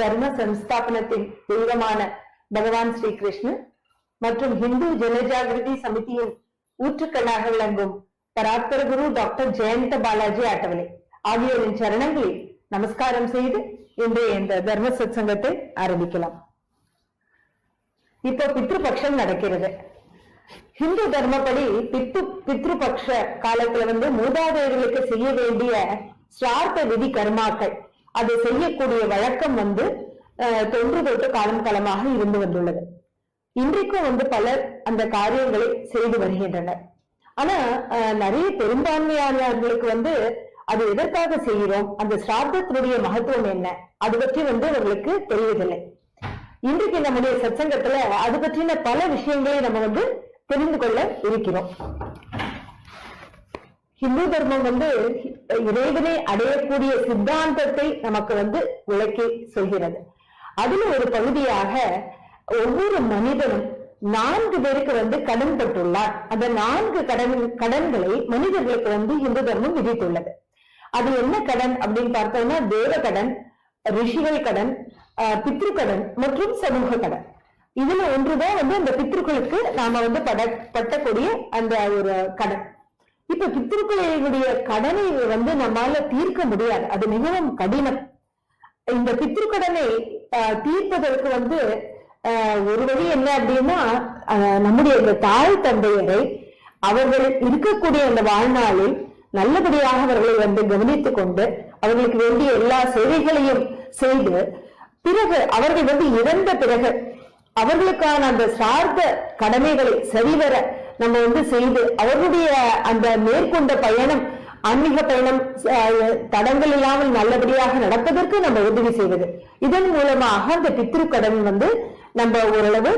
தர்ம சம்ஸ்தாபனத்தின் தெய்வமான பகவான் ஸ்ரீ கிருஷ்ணன் மற்றும் ஹிந்து ஜனஜாகிருதி சமிதியின் ஊற்றுக்கண்ணாக விளங்கும் பராத்பர குரு டாக்டர் ஜெயந்த பாலாஜி ஆட்டவலை ஆகியோரின் சரணங்களில் நமஸ்காரம் செய்து இன்றைய இந்த தர்ம சத்சங்கத்தை ஆரம்பிக்கலாம். இப்போ பித்ருபக்ஷம் நடக்கிறது. ஹிந்து தர்மப்படி பித்து பித்ருபக்ஷ காலத்துல வந்து மூதாதையர்களுக்கு செய்ய வேண்டிய சுவார்த்த விதி கர்மாக்கள். அதை செய்யக்கூடிய வழக்கம் வந்து அஹ், தொன்று தொட்டு காலம் காலமாக இருந்து வந்துள்ளது. இன்றைக்கும் வந்து பலர் அந்த காரியங்களை செய்து வருகின்றனர். ஆனா நிறைய பெரும்பான்மையானவர்களுக்கு வந்து அது எதற்காக செய்கிறோம்? அந்த சிரார்த்தத்தினுடைய மகத்துவம் என்ன? அது பற்றி வந்து அவர்களுக்கு தெரிவதில்லை. இன்றைக்கு நம்முடைய சச்சங்கத்துல அது பற்றின பல விஷயங்களை நம்ம வந்து தெரிந்து கொள்ள இருக்கிறோம். ஹிந்து தர்மம் வந்து இறைவனை அடையக்கூடிய சித்தாந்தத்தை நமக்கு வந்து விளக்கி சொல்கிறது. அதுல ஒரு பகுதியாக ஒவ்வொரு மனிதனும் நான்கு பேருக்கு வந்து கடன் பட்டுள்ளார் அந்த நான்கு கடன் கடன்களை மனிதர்களுக்கு வந்து இந்து தர்மம் விதித்துள்ளது. அது என்ன கடன் அப்படின்னு பார்த்தோம்னா தேவ கடன் ரிஷிகள் கடன் ஆஹ் பித்ரு கடன் மற்றும் சமூக கடன். இதுல ஒன்றுதான் வந்து அந்த பித்ருக்களுக்கு நாம வந்து பட பட்டக்கூடிய அந்த ஒரு கடன். இப்ப பித்ருக்களுடைய கடனை வந்து நம்மால தீர்க்க முடியாது. அது மிகவும் கடினம். இந்த பித்திருக்கடனை தீர்ப்பதற்கு வந்து ஆஹ், ஒரு வழி என்ன அப்படின்னா நம்முடைய இந்த தாய் தந்தையரை அவர்கள் இருக்கக்கூடிய அந்த வாழ்நாளில் நல்லபடியாக அவர்களை வந்து கவனித்துக் கொண்டு அவர்களுக்கு வேண்டிய எல்லா சேவைகளையும் செய்து பிறகு அவர்கள் வந்து இறந்த பிறகு அவர்களுக்கான அந்த சார்ந்த கடமைகளை சரிவர நம்ம வந்து செய்து அவருடைய அந்த மேற்கொண்ட பயணம் ஆன்மீக பயணம் தடங்கள் இல்லாமல் நல்லபடியாக நடப்பதற்கு நம்ம உதவி செய்வது. இதன் மூலமாக அந்த பித்ரு கடன் வந்து நம்ம ஓரளவு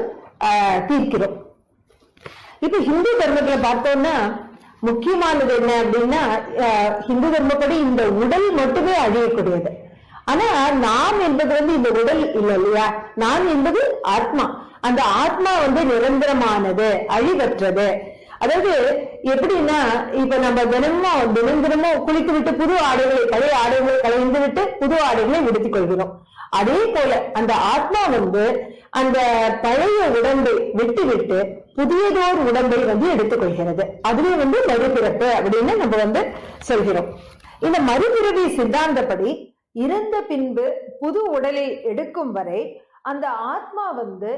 அஹ், தீர்க்கிறோம். இப்ப ஹிந்து தர்மத்துல பார்த்தோம்னா முக்கியமானது என்ன அப்படின்னா ஹிந்து தர்மப்படி இந்த உடல் மட்டுமே அழியக்கூடியது. ஆனா நாம் என்பது வந்து இந்த உடல் இல்லை இல்லையா? நான் என்பது ஆத்மா. அந்த ஆத்மா வந்து நிரந்தரமானது அழிவற்றது. அதாவது எப்படின்னா இப்ப நம்ம தினமும் தினம் தினமும் குளித்து விட்டு புது ஆடைகளை பழைய ஆடைகளை கலைந்து விட்டு புது ஆடைகளை உடுத்திக் கொள்கிறோம். அதே போல அந்த ஆத்மா வந்து அந்த பழைய உடம்பை விட்டு விட்டு புதியதோர் உடம்பை வந்து எடுத்துக்கொள்கிறது அதுவே வந்து மறுபிறப்பு அப்படின்னு நம்ம வந்து சொல்கிறோம். இந்த மறுபிறவி சித்தாந்தப்படி இறந்த பின்பு புது உடலை எடுக்கும் வரை அந்த ஆத்மா வந்து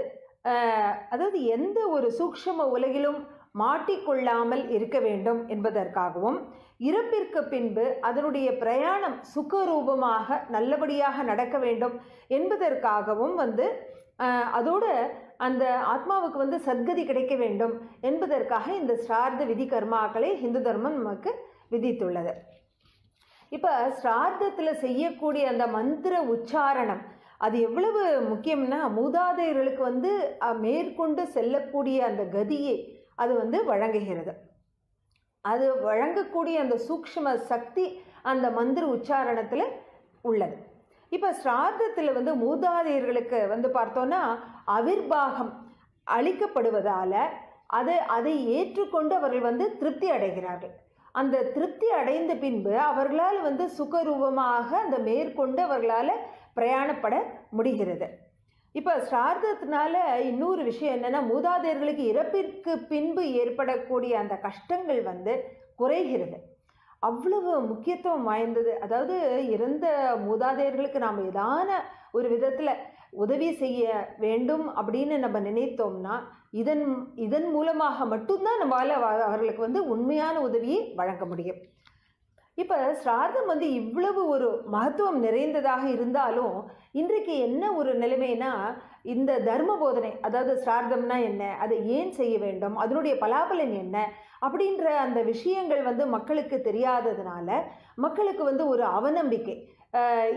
அதாவது எந்த ஒரு சூக்ஷ்ம உலகிலும் மாட்டிக்கொள்ளாமல் இருக்க வேண்டும் என்பதற்காகவும் இறப்பிற்கு பின்பு அதனுடைய பிரயாணம் சுகரூபமாக நல்லபடியாக நடக்க வேண்டும் என்பதற்காகவும் வந்து அதோடு அந்த ஆத்மாவுக்கு வந்து சத்கதி கிடைக்க வேண்டும் என்பதற்காக இந்த ஸ்ரார்த்த விதி கர்மாக்களை இந்து தர்மம் நமக்கு விதித்துள்ளது. இப்போ ஸ்ரார்த்தத்தில் செய்யக்கூடிய அந்த மந்திர உச்சாரணம் அது எவ்வளவு முக்கியம்னா மூதாதையர்களுக்கு வந்து மேற்கொண்டு செல்லக்கூடிய அந்த கதியை அது வந்து வழங்குகிறது. அது வழங்கக்கூடிய அந்த சூக்ஷ்ம சக்தி அந்த மந்திர உச்சாரணத்தில் உள்ளது. இப்போ ஸ்ரார்த்தத்தில் வந்து மூதாதையர்களுக்கு வந்து பார்த்தோன்னா அவிர்வாகம் அளிக்கப்படுவதால் அதை அதை ஏற்றுக்கொண்டு அவர்கள் வந்து திருப்தி அடைகிறார்கள். அந்த திருப்தி அடைந்த பின்பு அவர்களால் வந்து சுகரூபமாக அந்த மேற்கொண்டு அவர்களால் பிரயாணப்பட முடிகிறது. இப்போ ஸ்ரார்த்தத்தினால இன்னொரு விஷயம் என்னென்னா மூதாதையர்களுக்கு இறப்பிற்கு பின்பு ஏற்படக்கூடிய அந்த கஷ்டங்கள் வந்து குறைகிறது. அவ்வளவு முக்கியத்துவம் வாய்ந்தது. அதாவது இறந்த மூதாதையர்களுக்கு நாம் ஏதான ஒரு விதத்தில் உதவி செய்ய வேண்டும் அப்படின்னு நம்ம நினைத்தோம்னா இதன் இதன் மூலமாக மட்டும்தான் நம்மளால் அவர்களுக்கு வந்து உண்மையான உதவியை வழங்க முடியும். இப்போ சிரார்த்தம் வந்து இவ்வளவு ஒரு மகத்துவம் நிறைந்ததாக இருந்தாலும் இன்றைக்கு என்ன ஒரு நிலைமைனா இந்த தர்ம போதனை அதாவது சிரார்த்தம்னா என்ன அதை ஏன் செய்ய வேண்டும் அதனுடைய பலாபலன் என்ன அப்படின்ற அந்த விஷயங்கள் வந்து மக்களுக்கு தெரியாததுனால மக்களுக்கு வந்து ஒரு அவநம்பிக்கை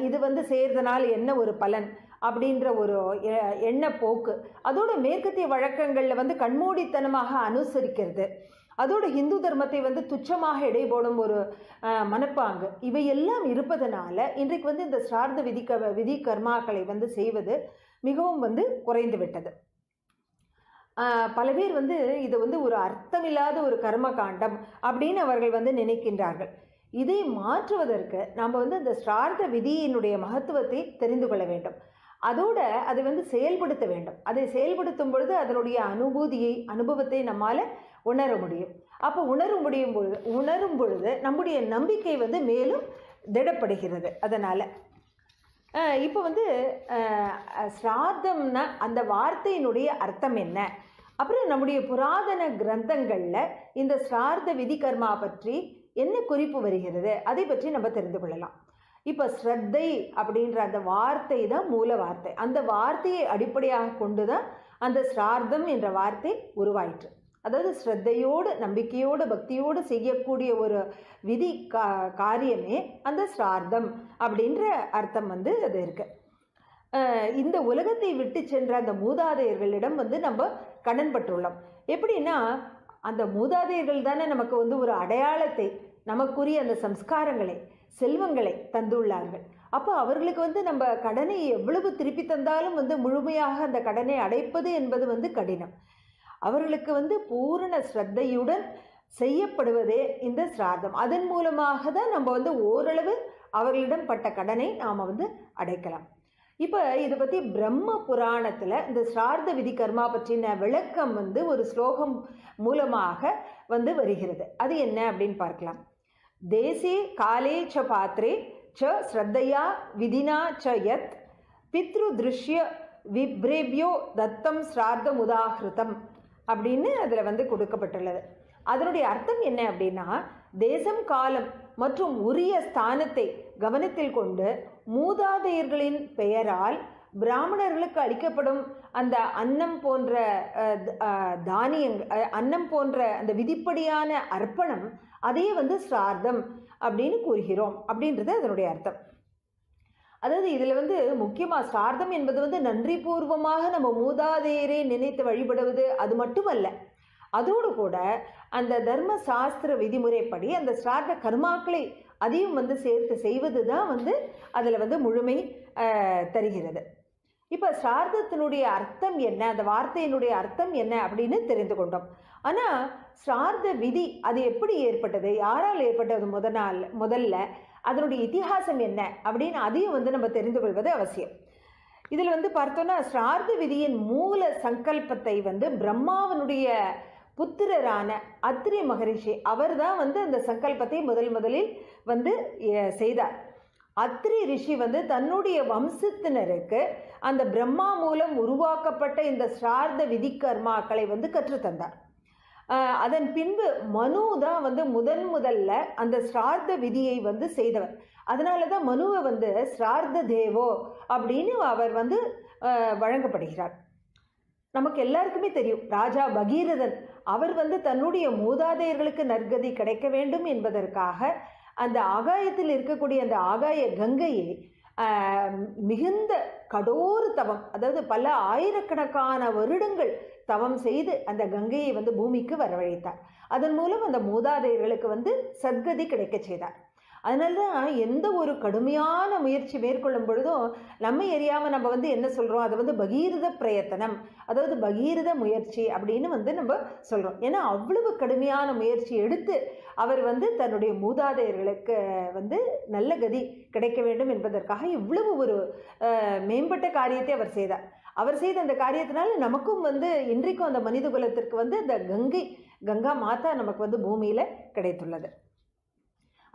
இது வந்து செய்கிறதுனால என்ன ஒரு பலன் அப்படின்ற ஒரு எ- எண்ணப்போக்கு அதோட மேற்கத்திய வழக்கங்களில் வந்து கண்மூடித்தனமாக அனுசரிக்கிறது. அதோட ஹிந்து தர்மத்தை வந்து துச்சமாக எடை போடும் ஒரு மனப்பாங்கு. இவையெல்லாம் இருப்பதனால இன்றைக்கு வந்து இந்த சார்ந்த விதி க விதி கர்மாக்களை வந்து செய்வது மிகவும் வந்து குறைந்து விட்டது. பல பேர் வந்து இது வந்து ஒரு அர்த்தமில்லாத ஒரு கர்ம காண்டம் அப்படின்னு அவர்கள் வந்து நினைக்கின்றார்கள். இதை மாற்றுவதற்கு நாம் வந்து இந்த ஸ்ரார்த்த விதியினுடைய மகத்துவத்தை தெரிந்து கொள்ள வேண்டும். அதோட அதை வந்து செயல்படுத்த வேண்டும். அதை செயல்படுத்தும் பொழுது அதனுடைய அனுபூதியை அனுபவத்தை நம்மால் உணர முடியும். அப்போ உணர முடியும் பொழுது உணரும் பொழுது நம்முடைய நம்பிக்கை வந்து மேலும் திடப்படுகிறது. அதனால் இப்போ வந்து அஹ், ஸ்ராத்தம்னா அந்த வார்த்தையினுடைய அர்த்தம் என்ன? அப்புறம் நம்முடைய புராதன கிரந்தங்களில் இந்த ஸ்ரார்த்த விதி கர்மா பற்றி என்ன குறிப்பு வருகிறது? அதை பற்றி நம்ம தெரிந்து கொள்ளலாம். இப்போ ஸ்ரத்தை அப்படின்ற அந்த வார்த்தை தான் மூல வார்த்தை. அந்த வார்த்தையை அடிப்படையாக கொண்டு தான் அந்த ஸ்ரார்த்தம் என்ற வார்த்தை உருவாயிற்று. அதாவது ஸ்ரத்தையோடு நம்பிக்கையோடு பக்தியோடு செய்யக்கூடிய ஒரு விதி கா காரியமே அந்த ஸ்ரார்த்தம் அப்படின்ற அர்த்தம் வந்து அது இருக்குது இந்த உலகத்தை விட்டு சென்ற அந்த மூதாதையர்களிடம் வந்து நம்ம கடன் பட்டுள்ளோம் எப்படின்னா அந்த மூதாதையர்கள் தானே நமக்கு வந்து ஒரு அடையாளத்தை நமக்குரிய அந்த சம்ஸ்காரங்களை செல்வங்களை தந்துள்ளார்கள். அப்போ அவர்களுக்கு வந்து நம்ம கடனை எவ்வளவு திருப்பி தந்தாலும் வந்து முழுமையாக அந்த கடனை அடைப்பது என்பது வந்து கடினம். அவர்களுக்கு வந்து பூரண ஸ்ரத்தையுடன் செய்யப்படுவதே இந்த சிரார்த்தம். அதன் மூலமாக தான் நம்ம வந்து ஓரளவு அவர்களிடம் பட்ட கடனை நாம் வந்து அடைக்கலாம். இப்போ இதை பற்றி பிரம்ம புராணத்தில் இந்த சிரார்த்த விதி கர்மா பற்றின விளக்கம் வந்து ஒரு ஸ்லோகம் மூலமாக வந்து வருகிறது. அது என்ன அப்படின்னு பார்க்கலாம். தேசே காலே ச பாத்திரே ச ஸ்ரத்தையா விதினா ச யத். பித்ரு திருஷ்ய விப்ரேபியோ தத்தம் ஸ்ரார்த்தம் உதாகிருதம் அப்படின்னு அதில் வந்து கொடுக்கப்பட்டுள்ளது. அதனுடைய அர்த்தம் என்ன அப்படின்னா தேசம் காலம் மற்றும் உரிய ஸ்தானத்தை கவனத்தில் கொண்டு மூதாதையர்களின் பெயரால் பிராமணர்களுக்கு அளிக்கப்படும் அந்த அன்னம் போன்ற தானியங்கள் அன்னம் போன்ற அந்த விதிப்படியான அர்ப்பணம் அதையே வந்து சார்தம் அப்படின்னு கூறுகிறோம் அப்படின்றது அதனுடைய அர்த்தம். அதாவது இதில் வந்து முக்கியமாக சார்தம் என்பது வந்து நன்றி பூர்வமாக நம்ம மூதாதையரை நினைத்து வழிபடுவது அது மட்டுமல்ல. அதோடு கூட அந்த தர்ம சாஸ்திர விதிமுறைப்படி அந்த சார்த கர்மாக்களை அதையும் வந்து சேர்த்து செய்வது தான் வந்து அதில் வந்து முழுமை தருகிறது. இப்போ சார்தத்தினுடைய அர்த்தம் என்ன? அந்த வார்த்தையினுடைய அர்த்தம் என்ன அப்படின்னு தெரிந்து கொண்டோம். ஆனால் சார்த விதி அது எப்படி ஏற்பட்டது? யாரால் ஏற்பட்டது முத நாள் முதல்ல? அதனுடைய இத்திஹாசம் என்ன அப்படின்னு அதையும் வந்து நம்ம தெரிந்து கொள்வது அவசியம். இதில் வந்து பார்த்தோன்னா சிரார்த்த விதியின் மூல சங்கல்பத்தை வந்து பிரம்மாவனுடைய புத்திரரான அத்ரி மகரிஷி அவர் தான் வந்து அந்த சங்கல்பத்தை முதல் முதலில் வந்து செய்தார். அத்ரி ரிஷி வந்து தன்னுடைய வம்சத்தினருக்கு அந்த பிரம்மா மூலம் உருவாக்கப்பட்ட இந்த சிரார்த்த விதி கர்மாக்களை வந்து கற்றுத்தந்தார். அதன் பின்பு மனு தான் வந்து முதன் முதல்ல அந்த ஸ்ரார்த்த விதியை வந்து செய்தவர். அதனால தான் மனுவை வந்து ஸ்ரார்த்த தேவோ அப்படின்னு அவர் வந்து வழங்கப்படுகிறார். நமக்கு எல்லாருக்குமே தெரியும் ராஜா பகீரதன் அவர் வந்து தன்னுடைய மூதாதையர்களுக்கு நற்கதி கிடைக்க வேண்டும் என்பதற்காக அந்த ஆகாயத்தில் இருக்கக்கூடிய அந்த ஆகாய கங்கையை மிகுந்த கடோர தவம் அதாவது பல ஆயிரக்கணக்கான வருடங்கள் தவம் செய்து அந்த கங்கையை வந்து பூமிக்கு வரவழைத்தார். அதன் மூலம் அந்த மூதாதையர்களுக்கு வந்து சத்கதி கிடைக்கச் செய்தார். அதனால தான் எந்த ஒரு கடுமையான முயற்சி மேற்கொள்ளும் பொழுதும் நம்ம எரியாமல் நம்ம வந்து என்ன சொல்கிறோம் அதை வந்து பகீரத பிரயத்தனம். அதாவது பகீரத முயற்சி அப்படின்னு வந்து நம்ம சொல்கிறோம் ஏன்னா அவ்வளவு கடுமையான முயற்சி எடுத்து அவர் வந்து தன்னுடைய மூதாதையர்களுக்கு வந்து நல்ல கதி கிடைக்க வேண்டும் என்பதற்காக இவ்வளவு ஒரு மேம்பட்ட காரியத்தை அவர் செய்தார். அவர் செய்த அந்த காரியத்தினால நமக்கும் வந்து இன்றைக்கும் அந்த மனித குலத்திற்கு வந்து அந்த கங்கை கங்கா மாதா நமக்கு வந்து பூமியில் கிடைத்துள்ளது.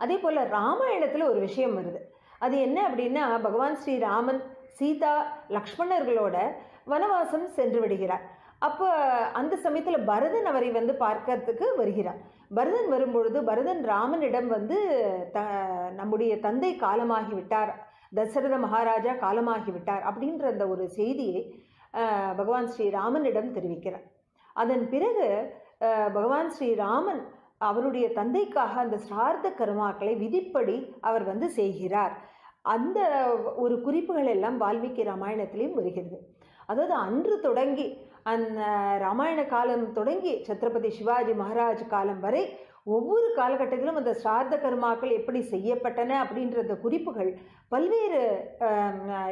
அதே போல் ராமாயணத்தில் ஒரு விஷயம் வருது. அது என்ன அப்படின்னா பகவான் ஸ்ரீராமன் சீதா லக்ஷ்மணர்களோட வனவாசம் சென்று விடுகிறார். அப்போ அந்த சமயத்தில் பரதன் அவரை வந்து பார்க்கறதுக்கு வருகிறார். பரதன் வரும்பொழுது பரதன் ராமனிடம் வந்து த நம்முடைய தந்தை காலமாகி விட்டார் தசரத மகாராஜா காலமாகி விட்டார் அப்படின்ற அந்த ஒரு செய்தியை பகவான் ஸ்ரீராமனிடம் தெரிவிக்கிறார். அதன் பிறகு பகவான் ஸ்ரீராமன் அவருடைய தந்தைக்காக அந்த சிரார்த்த கர்மாக்களை விதிப்படி அவர் வந்து செய்கிறார். அந்த ஒரு குறிப்புகள் எல்லாம் வால்மீகி ராமாயணத்திலையும் வருகிறது. அதாவது அன்று தொடங்கி அந்த ராமாயண காலம் தொடங்கி சத்ரபதி சிவாஜி மகாராஜ் காலம் வரை ஒவ்வொரு காலகட்டத்திலும் அந்த சார்த கர்மாக்கள் எப்படி செய்யப்பட்டன அப்படின்ற அந்த குறிப்புகள் பல்வேறு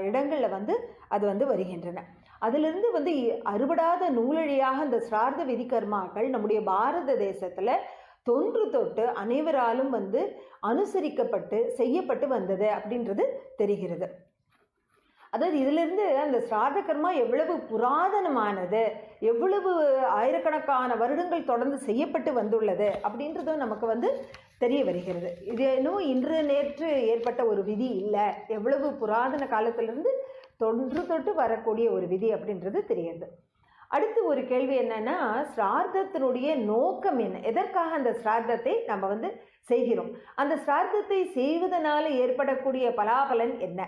இடங்களில் வந்து அது வந்து வருகின்றன. அதிலிருந்து வந்து அறுபடாத நூலழியாக அந்த சிரார்த்த விதி கர்மாக்கள் நம்முடைய பாரத தேசத்தில் தொன்று தொட்டு அனைவராலும் வந்து அனுசரிக்கப்பட்டு செய்யப்பட்டு வந்தது அப்படின்றது தெரிகிறது. அதாவது இதிலிருந்து அந்த சிராத கர்மா எவ்வளவு புராதனமானது எவ்வளவு ஆயிரக்கணக்கான வருடங்கள் தொடர்ந்து செய்யப்பட்டு வந்துள்ளது அப்படின்றதும் நமக்கு வந்து தெரிய வருகிறது. இது இன்னும் இன்று நேற்று ஏற்பட்ட ஒரு விதி இல்லை. எவ்வளவு புராதன காலத்திலிருந்து தொன்று தொட்டு வரக்கூடிய ஒரு விதி அப்படின்றது தெரியுது. அடுத்து ஒரு கேள்வி என்னன்னா சிரார்த்தத்தினுடைய நோக்கம் என்ன? எதற்காக அந்த சிரார்த்தத்தை நம்ம வந்து செய்கிறோம்? அந்த சிரார்த்தத்தை செய்வதனால ஏற்படக்கூடிய பலாபலன் என்ன?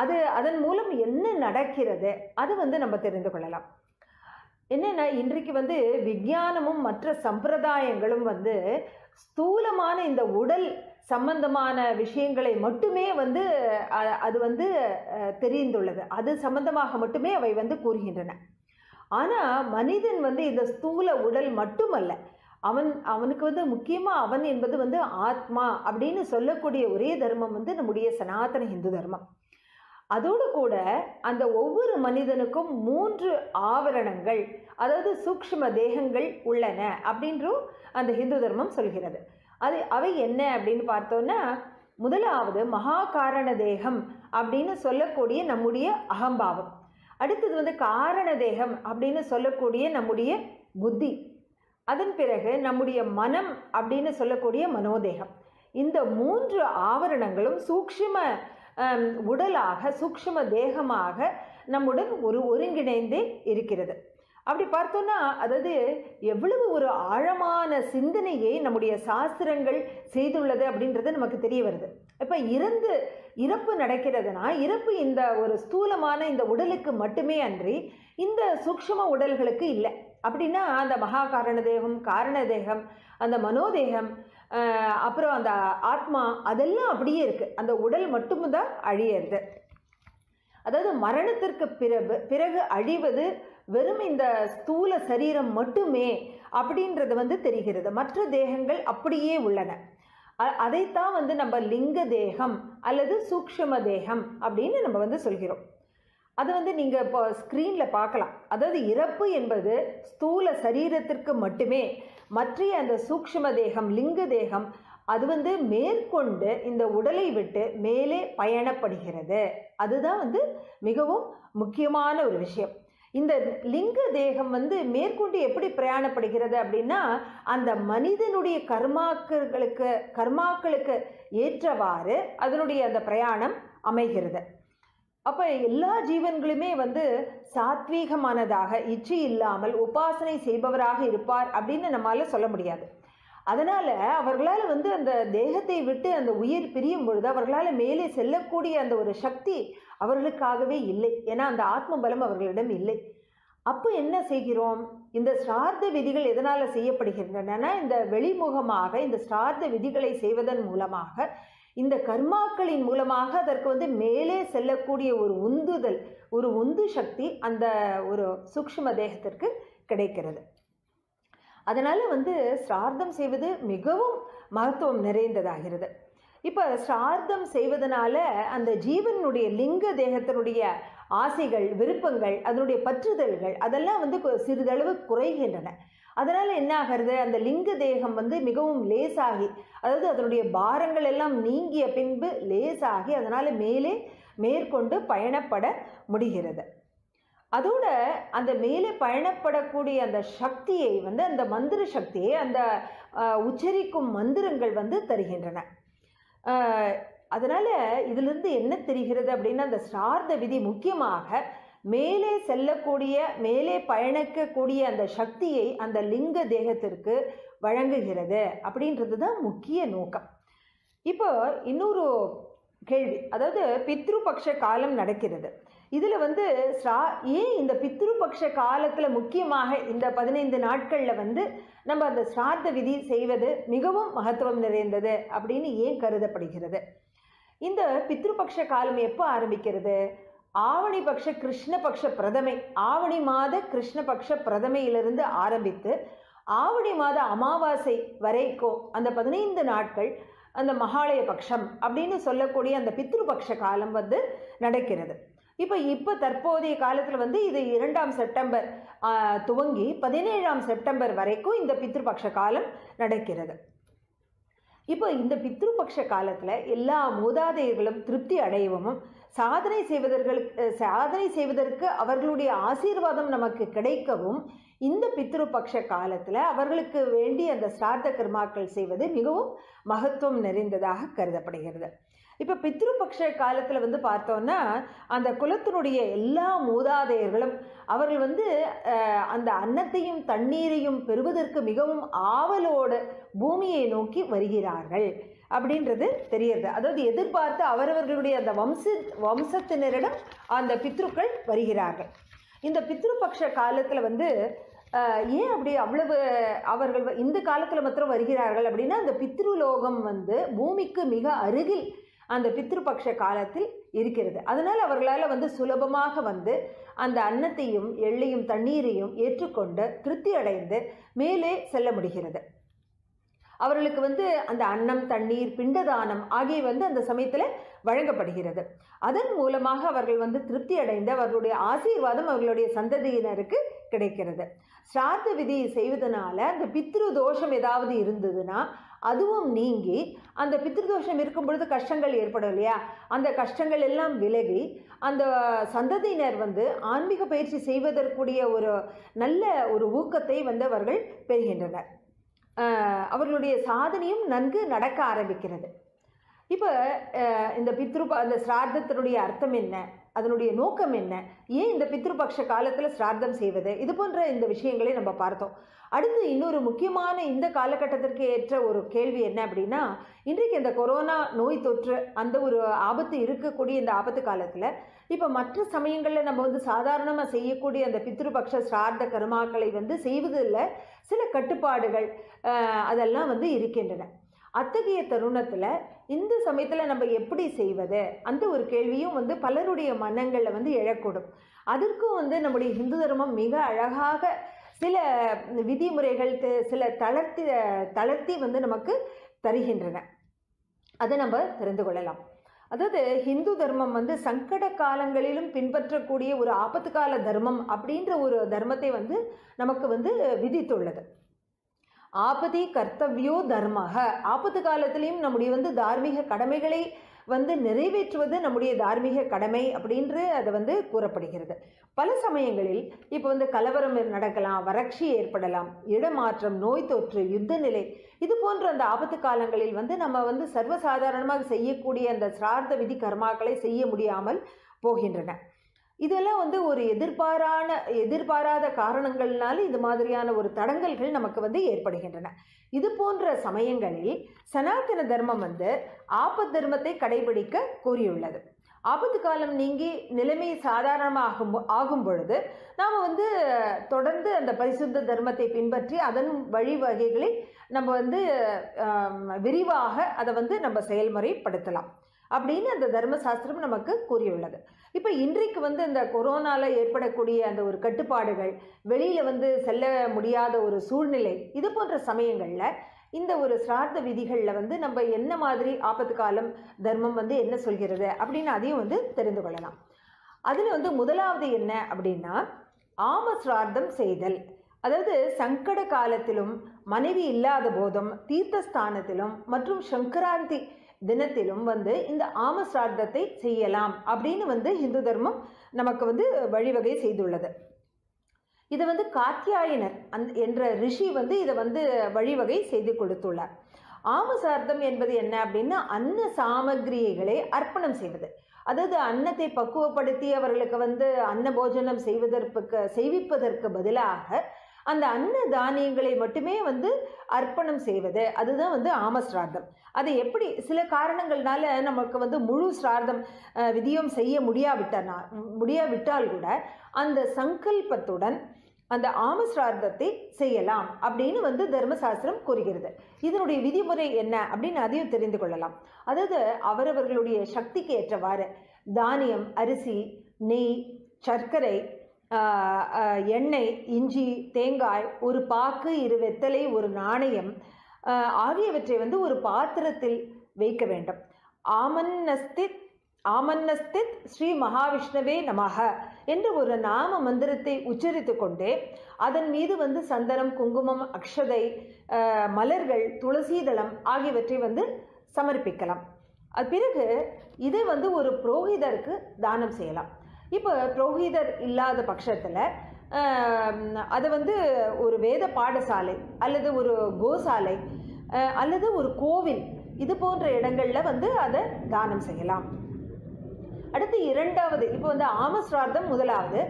அது அதன் மூலம் என்ன நடக்கிறது? அது வந்து நம்ம தெரிந்து கொள்ளலாம். என்னென்னா இன்றைக்கு வந்து விஞ்ஞானமும் மற்ற சம்பிரதாயங்களும் வந்து ஸ்தூலமான இந்த உடல் சம்பந்தமான விஷயங்களை மட்டுமே வந்து அது வந்து தெரிந்துள்ளது. அது சம்பந்தமாக மட்டுமே அவை வந்து கூறுகின்றன. ஆனால் மனிதன் வந்து இந்த ஸ்தூல உடல் மட்டுமல்ல. அவன் அவனுக்கு வந்து முக்கியமாக அவன் என்பது வந்து ஆத்மா அப்படின்னு சொல்லக்கூடிய ஒரே தர்மம் வந்து நம்முடைய சனாதன இந்து தர்மம். அதோடு கூட அந்த ஒவ்வொரு மனிதனுக்கும் மூன்று ஆவரணங்கள் அதாவது சூக்ஷ்ம தேகங்கள் உள்ளன அப்படின்றும் அந்த ஹிந்து தர்மம் சொல்கிறது. அது அவை என்ன அப்படின்னு பார்த்தோன்னா முதலாவது மகாகாரண தேகம் அப்படின்னு சொல்லக்கூடிய நம்முடைய அகம்பாவம். அடுத்தது வந்து காரண தேகம் அப்படின்னு சொல்லக்கூடிய நம்முடைய புத்தி. அதன் பிறகு நம்முடைய மனம் அப்படின்னு சொல்லக்கூடிய மனோதேகம். இந்த மூன்று ஆவரணங்களும் சூக்ஷ்ம உடலாக சூக்ஷ்ம தேகமாக நம்முடன் ஒரு ஒருங்கிணைந்தே இருக்கிறது. அப்படி பார்த்தோன்னா அதாவது எவ்வளவு ஒரு ஆழமான சிந்தனையை நம்முடைய சாஸ்திரங்கள் செய்துள்ளது அப்படின்றது நமக்கு தெரிய வருது. இப்போ இறந்து இறப்பு நடக்கிறதுனா இறப்பு இந்த ஒரு ஸ்தூலமான இந்த உடலுக்கு மட்டுமே அன்றி இந்த சூக்ஷம உடல்களுக்கு இல்லை. அப்படின்னா அந்த மகா காரண தேகம் காரண தேகம் அந்த மனோதேகம் அப்புறம் அந்த ஆத்மா அதெல்லாம் அப்படியே இருக்குது அந்த உடல் மட்டும்தான் அழியிறது. அதாவது மரணத்திற்கு பிறகு பிறகு அழிவது வெறும் இந்த ஸ்தூல சரீரம் மட்டுமே அப்படின்றது வந்து தெரிகிறது. மற்ற தேகங்கள் அப்படியே உள்ளன. அதைத்தான் வந்து நம்ம லிங்க தேகம் அல்லது சூக்ஷ்ம தேகம் அப்படின்னு நம்ம வந்து சொல்கிறோம். அது வந்து நீங்கள் இப்போ ஸ்க்ரீனில் பார்க்கலாம். அதாவது இறப்பு என்பது ஸ்தூல சரீரத்திற்கு மட்டுமே மற்ற அந்த சூக்ஷ்ம தேகம் லிங்க தேகம் அது வந்து மேற்கொண்டு இந்த உடலை விட்டு மேலே பயணப்படுகிறது. அதுதான் வந்து மிகவும் முக்கியமான ஒரு விஷயம். இந்த லிங்க தேகம் வந்து மேற்கொண்டு எப்படி பிரயாணப்படுகிறது அப்படின்னா அந்த மனிதனுடைய கர்மாக்களுக்கு கர்மாக்களுக்கு ஏற்றவாறு அதனுடைய அந்த பிரயாணம் அமைகிறது. அப்போ எல்லா ஜீவன்களுமே வந்து சாத்வீகமானதாக இச்சு இல்லாமல் உபாசனை செய்பவராக இருப்பார் அப்படின்னு நம்மளால் சொல்ல முடியாது. அதனால் அவர்களால் வந்து அந்த தேகத்தை விட்டு அந்த உயிர் பிரியும் பொழுது அவர்களால் மேலே செல்லக்கூடிய அந்த ஒரு சக்தி அவர்களுக்காகவே இல்லை. ஏன்னா அந்த ஆத்ம பலம் அவர்களிடம் இல்லை. அப்போ என்ன செய்கிறோம்? இந்த ஸ்ரார்த்த விதிகள் எதனால் செய்யப்படுகின்றன இந்த வெளிமுகமாக இந்த ஸ்ரார்த்த விதிகளை செய்வதன் மூலமாக இந்த கர்மாக்களின் மூலமாக அதற்கு வந்து மேலே செல்லக்கூடிய ஒரு உந்துதல் ஒரு உந்து சக்தி அந்த ஒரு சூக்ஷ்ம தேகத்திற்கு கிடைக்கிறது. அதனால் வந்து ஸ்ரார்த்தம் செய்வது மிகவும் மகத்துவம் நிறைந்ததாகிறது. இப்போ சார்த்தம் செய்வதனால அந்த ஜீவனுடைய லிங்க தேகத்தினுடைய ஆசைகள் விருப்பங்கள் அதனுடைய பற்றுதல்கள் அதெல்லாம் வந்து சிறிதளவு குறைகின்றன. அதனால் என்ன ஆகிறது? அந்த லிங்க தேகம் வந்து மிகவும் லேசாகி அதாவது அதனுடைய பாரங்கள் எல்லாம் நீங்கிய பின்பு லேசாகி அதனால் மேலே மேற்கொண்டு பயணப்பட முடிகிறது. அதோட அந்த மேலே பயணப்படக்கூடிய அந்த சக்தியை வந்து அந்த மந்திர சக்தியை அந்த உச்சரிக்கும் மந்திரங்கள் வந்து தருகின்றன. அதனால் இதிலிருந்து என்ன தெரிகிறது அப்படின்னா அந்த சார்ந்த விதி முக்கியமாக மேலே செல்லக்கூடிய மேலே பயணிக்கக்கூடிய அந்த சக்தியை அந்த லிங்க தேகத்திற்கு வழங்குகிறது அப்படின்றது தான் முக்கிய நோக்கம். இப்போ இன்னொரு கேள்வி அதாவது பித்ருபக்ஷ காலம் நடக்கிறது. இதில் வந்து ஸ்ரா ஏன் இந்த பித்ருபக்ஷ காலத்தில் முக்கியமாக இந்த பதினைந்து நாட்களில் வந்து நம்ம அந்த ஸ்ரார்த்த விதி செய்வது மிகவும் மகத்துவம் நிறைந்தது அப்படின்னு ஏன் கருதப்படுகிறது? இந்த பித்ருபக்ஷ காலம் எப்போ ஆரம்பிக்கிறது? ஆவணி பக்ஷ கிருஷ்ணபக்ஷ பிரதமை. ஆவணி மாத கிருஷ்ணபக்ஷ பிரதமையிலிருந்து ஆரம்பித்து ஆவணி மாத அமாவாசை வரைக்கும் அந்த பதினைந்து நாட்கள் அந்த மகாலய பக்ஷம் அப்படின்னு சொல்லக்கூடிய அந்த பித்ருபக்ஷ காலம் வந்து நடக்கிறது. இப்போ இப்போ தற்போதைய காலத்தில் வந்து இது இரண்டாம் செப்டம்பர் துவங்கி பதினேழாம் செப்டம்பர் வரைக்கும் இந்த பித்ருபக்ஷ காலம் நடக்கிறது. இப்போ இந்த பித்ருபக்ஷ காலத்தில் எல்லா மூதாதையர்களும் திருப்தி அடையவும் சாதனை செய்வதற்கு சாதனை செய்வதற்கு அவர்களுடைய ஆசீர்வாதம் நமக்கு கிடைக்கவும் இந்த பித்ருபக்ஷ காலத்தில் அவர்களுக்கு வேண்டிய அந்த ஸ்ரார்த்த கர்மாக்கள் செய்வது மிகவும் மகத்துவம் நிறைந்ததாக கருதப்படுகிறது. இப்போ பித்ருபக்ஷ காலத்தில் வந்து பார்த்தோன்னா அந்த குலத்தினுடைய எல்லா மூதாதையர்களும் அவர்கள் வந்து அந்த அன்னத்தையும் தண்ணீரையும் பெறுவதற்கு மிகவும் ஆவலோடு பூமியை நோக்கி வருகிறார்கள் அப்படின்றது தெரியுது அதாவது எதிர்பார்த்து அவரவர்களுடைய அந்த வம்ச வம்சத்தினரிடம் அந்த பித்ருக்கள் வருகிறார்கள். இந்த பித்ருபக்ஷ காலத்தில் வந்து ஏன் அப்படி அவ்வளவு அவர்கள் இந்த காலத்தில் மாத்திரம் வருகிறார்கள் அப்படின்னா அந்த பித்ருலோகம் வந்து பூமிக்கு மிக அருகில் அந்த பித்ருபக்ஷ காலத்தில் இருக்கிறது. அதனால் அவர்களால் வந்து சுலபமாக வந்து அந்த அன்னத்தையும் எள்ளையும் தண்ணீரையும் ஏற்றுக்கொண்டு திருப்தி அடைந்து மேலே செல்ல முடிகிறது. அவர்களுக்கு வந்து அந்த அன்னம் தண்ணீர் பிண்டதானம் ஆகிய வந்து அந்த சமயத்தில் வழங்கப்படுகிறது. அதன் மூலமாக அவர்கள் வந்து திருப்தி அடைந்து அவர்களுடைய ஆசீர்வாதம் அவர்களுடைய சந்ததியினருக்கு கிடைக்கிறது. சிரார்த்த விதி செய்வதனால அந்த பித்ரு தோஷம் ஏதாவது இருந்ததுன்னா அதுவும் நீங்கி அந்த பித்ருதோஷம் இருக்கும் பொழுது கஷ்டங்கள் ஏற்படும் இல்லையா? அந்த கஷ்டங்கள் எல்லாம் விலகி அந்த சந்ததியினர் வந்து ஆன்மீக பயிற்சி செய்வதற்குரிய ஒரு நல்ல ஒரு ஊக்கத்தை வந்து அவர்கள் பெறுகின்றனர். அவர்களுடைய சாதனையும் நன்கு நடக்க ஆரம்பிக்கிறது. இப்போ இந்த பித்ரு அந்த சிரார்த்தத்தினுடைய அர்த்தம் என்ன? அதனுடைய நோக்கம் என்ன? ஏன் இந்த பித்ருபக்ஷ காலத்தில் சிரார்த்தம் செய்வது? இது போன்ற இந்த விஷயங்களை நம்ம பார்த்தோம். அடுத்து இன்னொரு முக்கியமான இந்த காலகட்டத்திற்கு ஏற்ற ஒரு கேள்வி என்ன அப்படின்னா இன்றைக்கு இந்த கொரோனா நோய் தொற்று அந்த ஒரு ஆபத்து இருக்கக்கூடிய இந்த ஆபத்து காலத்தில் இப்போ மற்ற சமயங்களில் நம்ம வந்து சாதாரணமாக செய்யக்கூடிய அந்த பித்ருபக்ஷ சிரார்த்த கர்மாக்களை வந்து செய்வதில் சில கட்டுப்பாடுகள் அதெல்லாம் வந்து இருக்கின்றன. அத்தகைய தருணத்தில் இந்த சமயத்தில் நம்ம எப்படி செய்வது? அந்த ஒரு கேள்வியும் வந்து பலருடைய மனங்களில் வந்து எழக்கூடும். அதற்கும் வந்து நம்முடைய இந்து தர்மம் மிக அழகாக சில விதிமுறைகள் சில தளர்த்தி தளர்த்தி வந்து நமக்கு தருகின்றன. அதை நம்ம தெரிந்து கொள்ளலாம். அதாவது ஹிந்து தர்மம் வந்து சங்கட காலங்களிலும் பின்பற்றக்கூடிய ஒரு ஆபத்து கால தர்மம் அப்படின்ற ஒரு தர்மத்தை வந்து நமக்கு வந்து விதித்துள்ளது. ஆபதி கர்த்தவ்யோ தர்மக ஆபத்து காலத்திலையும் நம்முடைய வந்து தார்மீக கடமைகளை வந்து நிறைவேற்றுவது நம்முடைய தார்மீக கடமை அப்படின்று அது வந்து கூறப்படுகிறது. பல சமயங்களில் இப்போ வந்து கலவரம் நடக்கலாம் வறட்சி ஏற்படலாம் இடமாற்றம் நோய் தொற்று யுத்த நிலை இது போன்ற அந்த ஆபத்து காலங்களில் வந்து நம்ம வந்து சர்வசாதாரணமாக செய்யக்கூடிய அந்த சிரார்த்த விதி கர்மாக்களை செய்ய முடியாமல் போகின்றன. இதெல்லாம் வந்து ஒரு எதிர்பாரான எதிர்பாராத காரணங்கள்னால இது மாதிரியான ஒரு தடங்கல்கள் நமக்கு வந்து ஏற்படுகின்றன. இது போன்ற சமயங்களில் சனாதன தர்மம் வந்து ஆபத் தர்மத்தை கடைபிடிக்க கூறியுள்ளது. ஆபத்து காலம் நீங்கி நிலைமை சாதாரணமாகும் ஆகும் பொழுது நாம் வந்து தொடர்ந்து அந்த பரிசுத்த தர்மத்தை பின்பற்றி அதன் வழிவகைகளை நம்ம வந்து விரிவாக அதை வந்து நம்ம செயல்முறைப்படுத்தலாம். அப்படின்னு அந்த தர்மசாஸ்திரம் நமக்கு கூறியுள்ளது. இப்போ இன்றைக்கு வந்து இந்த கொரோனாவில் ஏற்படக்கூடிய அந்த ஒரு கட்டுப்பாடுகள் வெளியில் வந்து செல்ல முடியாத ஒரு சூழ்நிலை இது போன்ற சமயங்களில் இந்த ஒரு சிரார்த்த விதிகளில் வந்து நம்ம என்ன மாதிரி ஆபத்து காலம் தர்மம் வந்து என்ன சொல்கிறது அப்படின்னு அதையும் வந்து தெரிந்து கொள்ளலாம். அதில் வந்து முதலாவது என்ன அப்படின்னா ஆம சிரார்த்தம் செய்தல். அதாவது சங்கட காலத்திலும் மனைவி இல்லாத போதும் தீர்த்தஸ்தானத்திலும் மற்றும் சங்கராந்தி தினத்திலும் வந்து இந்த ஆம சிரார்த்தத்தை செய்யலாம் அப்படின்னு வந்து இந்து தர்மம் நமக்கு வந்து வழிவகை செய்துள்ளது. இது வந்து காத்தியாயனர் அந் என்ற ரிஷி வந்து இதை வந்து வழிவகை செய்து கொடுத்துள்ளார். ஆமசார்த்தம் என்பது என்ன அப்படின்னா அன்ன சாமகிரிகளை அர்ப்பணம் செய்வது. அதாவது அன்னத்தை பக்குவப்படுத்தி அவர்களுக்கு வந்து அன்ன போஜனம் செய்வதற்கு செய்விப்பதற்கு பதிலாக அந்த அன்ன தானியங்களை மட்டுமே வந்து அர்ப்பணம் செய்வது. அதுதான் வந்து ஆம சிரார்த்தம் அது எப்படி சில காரணங்கள்னால நமக்கு வந்து முழு சிரார்த்தம் விதியம் செய்ய முடியாவிட்டனா முடியாவிட்டால் கூட அந்த சங்கல்பத்துடன் அந்த ஆம சிரார்த்தத்தை செய்யலாம் அப்படின்னு வந்து தர்மசாஸ்திரம் கூறுகிறது. இதனுடைய விதிமுறை என்ன அப்படின்னு அதையும் தெரிந்து கொள்ளலாம். அதாவது அவரவர்களுடைய சக்திக்கு ஏற்றவாறு தானியம் அரிசி நெய் சர்க்கரை எண்ணெய் இஞ்சி தேங்காய் ஒரு பாக்கு இரு வெத்தலை ஒரு நாணயம் ஆகியவற்றை வந்து ஒரு பாத்திரத்தில் வைக்க வேண்டும். ஆமன்னஸ்தித் ஆமன்னஸ்தித் ஸ்ரீ மகாவிஷ்ணவே நமக என்று ஒரு நாம மந்திரத்தை உச்சரித்து கொண்டே அதன் மீது வந்து சந்தனம் குங்குமம் அக்ஷதை மலர்கள் துளசிதளம் ஆகியவற்றை வந்து சமர்ப்பிக்கலாம். அது பிறகு இதை வந்து ஒரு புரோகிதருக்கு தானம் செய்யலாம். இப்போ புரோகிதர் இல்லாத பட்சத்தில் அதை வந்து ஒரு வேத பாடசாலை அல்லது ஒரு கோசாலை அல்லது ஒரு கோவில் இது போன்ற இடங்களில் வந்து அதை தானம் செய்யலாம். அடுத்து இரண்டாவது இப்போ வந்து ஆமஸ்ரார்த்தம் முதலாவது.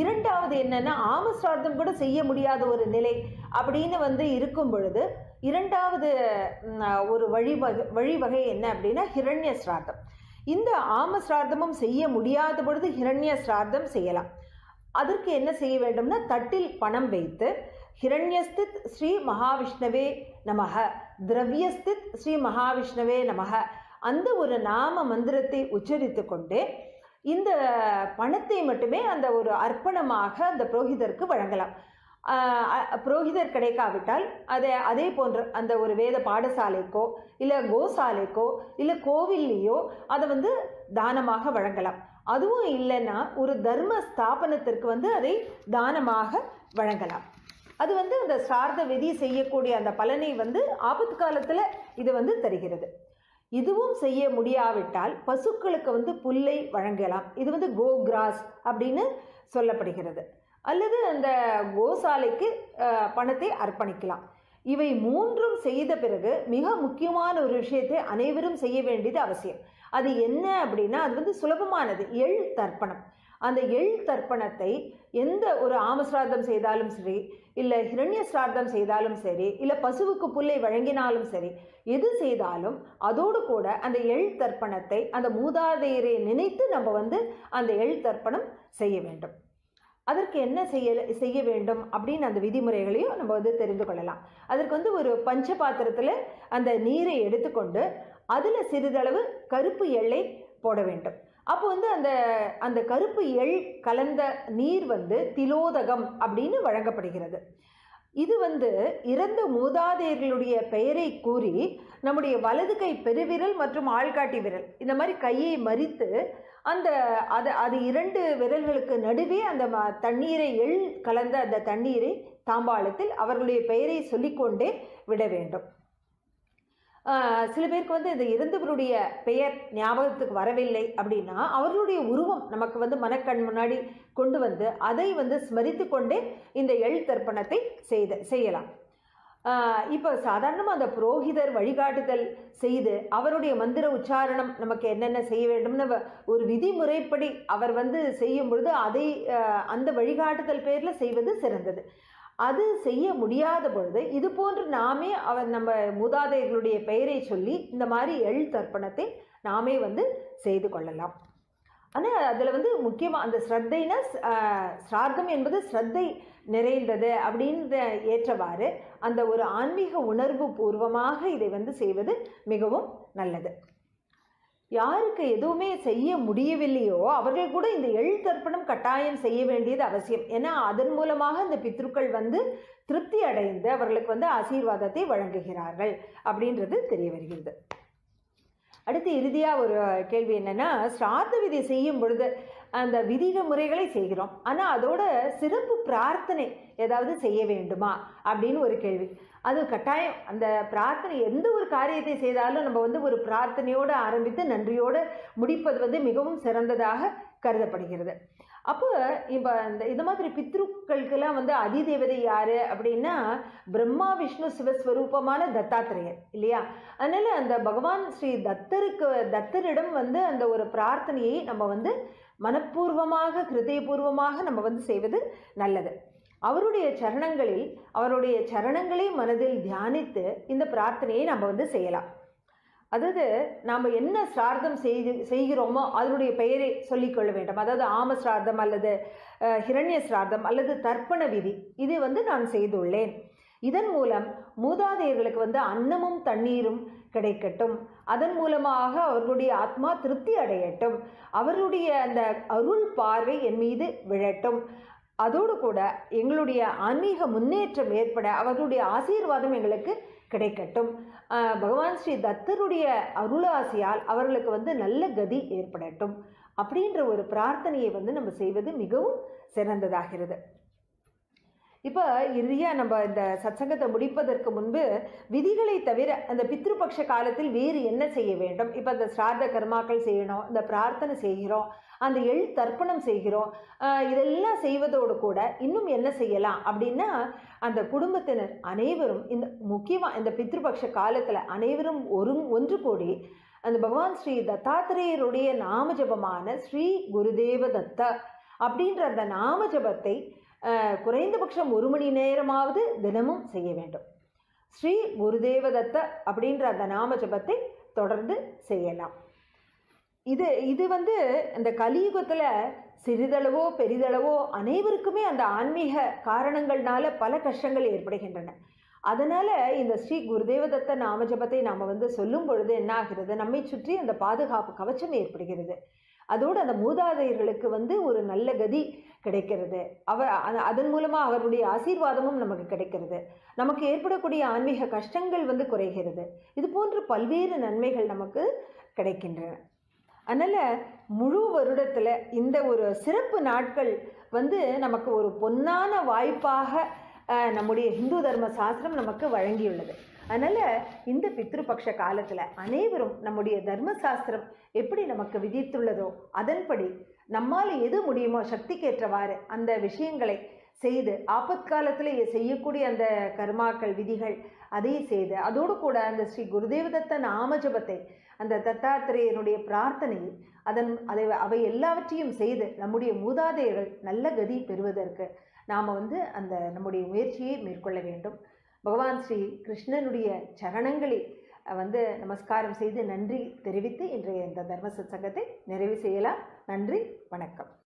இரண்டாவது என்னென்னா ஆமஸ்ரார்த்தம் கூட செய்ய முடியாத ஒரு நிலை அப்படின்னு வந்து இருக்கும் பொழுது இரண்டாவது ஒரு வழிவகை வழிவகை என்ன அப்படின்னா ஹிரண்ய ஸ்ரார்த்தம் இந்த ஆம சிரார்த்தமும் செய்ய முடியாத பொழுது ஹிரண்ய சிரார்த்தம் செய்யலாம். அதற்கு என்ன செய்ய வேண்டும்னா தட்டில் பணம் வைத்து ஹிரண்யஸ்தித் ஸ்ரீ மகாவிஷ்ணவே நமக திரவியஸ்தித் ஸ்ரீ மகாவிஷ்ணவே நமக அந்த ஒரு நாம மந்திரத்தை உச்சரித்து கொண்டு இந்த பணத்தை மட்டுமே அந்த ஒரு அர்ப்பணமாக அந்த புரோகிதருக்கு வழங்கலாம். புரோகிதர் கிடைக்காவிட்டால் அதை அதே போன்ற அந்த ஒரு வேத பாடசாலைக்கோ இல்லை கோசாலைக்கோ இல்லை கோவில்லையோ அதை வந்து தானமாக வழங்கலாம். அதுவும் இல்லைன்னா ஒரு தர்ம ஸ்தாபனத்திற்கு வந்து அதை தானமாக வழங்கலாம். அது வந்து அந்த சார்ந்த விதி செய்யக்கூடிய அந்த பலனை வந்து ஆபத்து காலத்தில் இது வந்து தருகிறது. இதுவும் செய்ய முடியாவிட்டால் பசுக்களுக்கு வந்து புல்லை வழங்கலாம். இது வந்து கோ கிராஸ் அப்படின்னு சொல்லப்படுகிறது. அல்லது அந்த கோசாலைக்கு பணத்தை அர்ப்பணிக்கலாம். இவை மூன்றும் செய்த பிறகு மிக முக்கியமான ஒரு விஷயத்தை அனைவரும் செய்ய வேண்டியது அவசியம். அது என்ன அப்படின்னா அது வந்து சுலபமானது. எள் தர்ப்பணம். அந்த எள் தர்ப்பணத்தை எந்த ஒரு ஆமசிரார்த்தம் செய்தாலும் சரி இல்லை ஹிரண்ய சிரார்த்தம் செய்தாலும் சரி இல்லை பசுவுக்கு புல்லை வழங்கினாலும் சரி எது செய்தாலும் அதோடு கூட அந்த எள் தர்ப்பணத்தை அந்த மூதாதையரை நினைத்து நம்ம வந்து அந்த எள் தர்ப்பணம் செய்ய வேண்டும். அதற்கு என்ன செய்ய செய்ய வேண்டும் அப்படின்னு அந்த விதிமுறைகளையும் நம்ம வந்து தெரிந்து கொள்ளலாம். அதற்கு வந்து ஒரு பஞ்ச பாத்திரத்தில் அந்த நீரை எடுத்துக்கொண்டு அதில் சிறிதளவு கருப்பு எள்ளை போட வேண்டும். அப்போ வந்து அந்த அந்த கருப்பு எள் கலந்த நீர் வந்து திலோதகம் அப்படின்னு வழங்கப்படுகிறது. இது வந்து இறந்த மூதாதையர்களுடைய பெயரை கூறி நம்முடைய வலது கை பெருவிரல் மற்றும் ஆள்காட்டி விரல் இந்த மாதிரி கையை மறித்து அந்த அது அது இரண்டு விரல்களுக்கு நடுவே அந்த ம- தண்ணீரை எள் கலந்த அந்த தண்ணீரை தாம்பாளத்தில் அவர்களுடைய பெயரை சொல்லிக்கொண்டே விட வேண்டும். சில பேருக்கு வந்து இந்த இறந்தவருடைய பெயர் ஞாபகத்துக்கு வரவில்லை அப்படின்னா அவர்களுடைய உருவம் நமக்கு வந்து மனக்கண் முன்னாடி கொண்டு வந்து அதை வந்து ஸ்மரித்து கொண்டே இந்த எள் தர்ப்பணத்தை செய்த செய்யலாம். இப்போ சாதாரணமாக அந்த புரோகிதர் வழிகாட்டுதல் செய்து அவருடைய மந்திர உச்சாரணம் நமக்கு என்னென்ன செய்ய வேண்டும்னு ஒரு விதிமுறைப்படி அவர் வந்து செய்யும் பொழுது அதை அந்த வழிகாட்டுதல் பேரில் செய்வது சிறந்தது. அது செய்ய முடியாத பொழுது இது போன்று நாமே அவர் நம்ம மூதாதையர்களுடைய பெயரை சொல்லி இந்த மாதிரி எள் தர்ப்பணத்தை நாமே வந்து செய்து கொள்ளலாம். ஆனால் அதில் வந்து முக்கியமாக அந்த ஸ்ரத்தைனா ஸ்ரார்த்தம் என்பது ஸ்ரத்தை நிறைந்தது அப்படின்ற ஏற்றவாறு அந்த ஒரு ஆன்மீக உணர்வு பூர்வமாக இதை வந்து செய்வது மிகவும் நல்லது. யாருக்கு எதுவுமே செய்ய முடியவில்லையோ அவர்கள் கூட இந்த எள் தர்ப்பணம் கட்டாயம் செய்ய வேண்டியது அவசியம். ஏன்னா அதன் மூலமாக இந்த பித்ருக்கள் வந்து திருப்தி அடைந்து அவர்களுக்கு வந்து ஆசீர்வாதத்தை வழங்குகிறார்கள் அப்படின்றது தெரிய வருகிறது. அடுத்து இறுதியாக ஒரு கேள்வி என்னென்னா சிராத்த விதி செய்யும் பொழுது அந்த விதிக முறைகளை செய்கிறோம். ஆனால் அதோட சிறப்பு பிரார்த்தனை ஏதாவது செய்ய வேண்டுமா? அப்படின்னு ஒரு கேள்வி. அது கட்டாயம். அந்த பிரார்த்தனை எந்த ஒரு காரியத்தை செய்தாலும் நம்ம வந்து ஒரு பிரார்த்தனையோடு ஆரம்பித்து நன்றியோடு முடிப்பது வந்து மிகவும் சிறந்ததாக கருதப்படுகிறது. அப்போ இப்போ இந்த இந்த மாதிரி பித்ருக்களுக்கெல்லாம் வந்து அதிதேவதை யார் அப்படின்னா பிரம்மா விஷ்ணு சிவஸ்வரூபமான தத்தாத்திரேயர் இல்லையா? அதனால் அந்த பகவான் ஸ்ரீ தத்தருக்கு தத்தரிடம் வந்து அந்த ஒரு பிரார்த்தனையை நம்ம வந்து மனப்பூர்வமாக ஹிருதயபூர்வமாக நம்ம வந்து செய்வது நல்லது. அவருடைய சரணங்களில் அவருடைய சரணங்களை மனதில் தியானித்து இந்த பிரார்த்தனையை நம்ம வந்து செய்யலாம். அதாவது நாம் என்ன சிரார்த்தம் செய்து செய்கிறோமோ அதனுடைய பெயரை சொல்லிக்கொள்ள வேண்டும். அதாவது ஆம சிரார்த்தம் அல்லது ஹிரண்ய சிரார்த்தம் அல்லது தர்ப்பண விதி இது வந்து நான் செய்துள்ளேன். இதன் மூலம் மூதாதையர்களுக்கு வந்து அன்னமும் தண்ணீரும் கிடைக்கட்டும். அதன் மூலமாக அவர்களுடைய ஆத்மா திருப்தி அடையட்டும். அவருடைய அந்த அருள் பார்வை என் மீது விழட்டும். அதோடு கூட எங்களுடைய ஆன்மீக முன்னேற்றம் ஏற்பட அவர்களுடைய ஆசீர்வாதம் எங்களுக்கு கிடைக்கட்டும். பகவான் ஸ்ரீ தத்தருடைய அருளாசியால் அவர்களுக்கு வந்து நல்ல கதி ஏற்படட்டும். அப்படின்ற ஒரு பிரார்த்தனையை வந்து நம்ம செய்வது மிகவும் சிறந்ததாகிறது. இப்போ இறுதியாக நம்ம இந்த சத்சங்கத்தை முடிப்பதற்கு முன்பு விதிகளை தவிர அந்த பித்ருபக்ஷ காலத்தில் வேறு என்ன செய்ய வேண்டும்? இப்போ அந்த சிரார்த்த கர்மாக்கள் செய்யணும் இந்த பிரார்த்தனை செய்கிறோம் அந்த எள் தர்ப்பணம் செய்கிறோம் இதெல்லாம் செய்வதோடு கூட இன்னும் என்ன செய்யலாம்? அப்படின்னா அந்த குடும்பத்தினர் அனைவரும் இந்த முக்கியமாக இந்த பித்ருபக்ஷ காலத்தில் அனைவரும் ஒரு ஒன்று கூடி அந்த பகவான் ஸ்ரீ தத்தாத்திரேயருடைய நாமஜபமான ஸ்ரீ குருதேவ தத்த அப்படின்ற அந்த நாம ஜபத்தை குறைந்தபட்சம் ஒரு மணி நேரமாவது தினமும் செய்ய வேண்டும். ஸ்ரீ குருதேவதத்த அப்படின்ற அந்த நாம ஜபத்தை தொடர்ந்து செய்யலாம். இது இது வந்து இந்த கலியுகத்தில் சிறிதளவோ பெரிதளவோ அனைவருக்குமே அந்த ஆன்மீக காரணங்கள்னால பல கஷ்டங்கள் ஏற்படுகின்றன. அதனால் இந்த ஸ்ரீ குருதேவதத்த நாமஜபத்தை நாம் வந்து சொல்லும் பொழுது என்ன ஆகிறது நம்மை சுற்றி அந்த பாதுகாப்பு கவச்சம் ஏற்படுகிறது. அதோடு அந்த மூதாதையர்களுக்கு வந்து ஒரு நல்ல கதி கிடைக்கிறது. அவர் அதன் மூலமாக அவருடைய ஆசீர்வாதமும் நமக்கு கிடைக்கிறது. நமக்கு ஏற்படக்கூடிய ஆன்மீக கஷ்டங்கள் வந்து குறைகிறது. இது போன்ற பல்வேறு நன்மைகள் நமக்கு கிடைக்கின்றன. அதனால் முழு வருடத்தில் இந்த ஒரு சிறப்பு நாட்கள் வந்து நமக்கு ஒரு பொன்னான வாய்ப்பாக நம்முடைய ஹிந்து தர்ம சாஸ்திரம் நமக்கு வழங்கியுள்ளது. அதனால் இந்த பித்ருபக்ஷ காலத்தில் அனைவரும் நம்முடைய தர்ம சாஸ்திரம் எப்படி நமக்கு விதித்துள்ளதோ அதன்படி நம்மால் எது முடியுமோ சக்திக்கேற்றவாறு அந்த விஷயங்களை செய்து ஆபத்காலத்தில் செய்யக்கூடிய அந்த கர்மாக்கள் விதிகள் அதை செய்து அதோடு கூட அந்த ஸ்ரீ குருதேவதத்த நாமஜபத்தை அந்த தத்தாத்திரேயனுடைய பிரார்த்தனையை அதன் அதை அவை எல்லாவற்றையும் செய்து நம்முடைய மூதாதையர்கள் நல்ல கதி பெறுவதற்கு நாம் வந்து அந்த நம்முடைய முயற்சியை மேற்கொள்ள வேண்டும். பகவான் ஸ்ரீ கிருஷ்ணனுடைய சரணங்களில் வந்து நமஸ்காரம் செய்து நன்றி தெரிவித்து இன்றைய இந்த தர்ம சத்சங்கத்தை நிறைவு செய்யலாம். நன்றி வணக்கம்.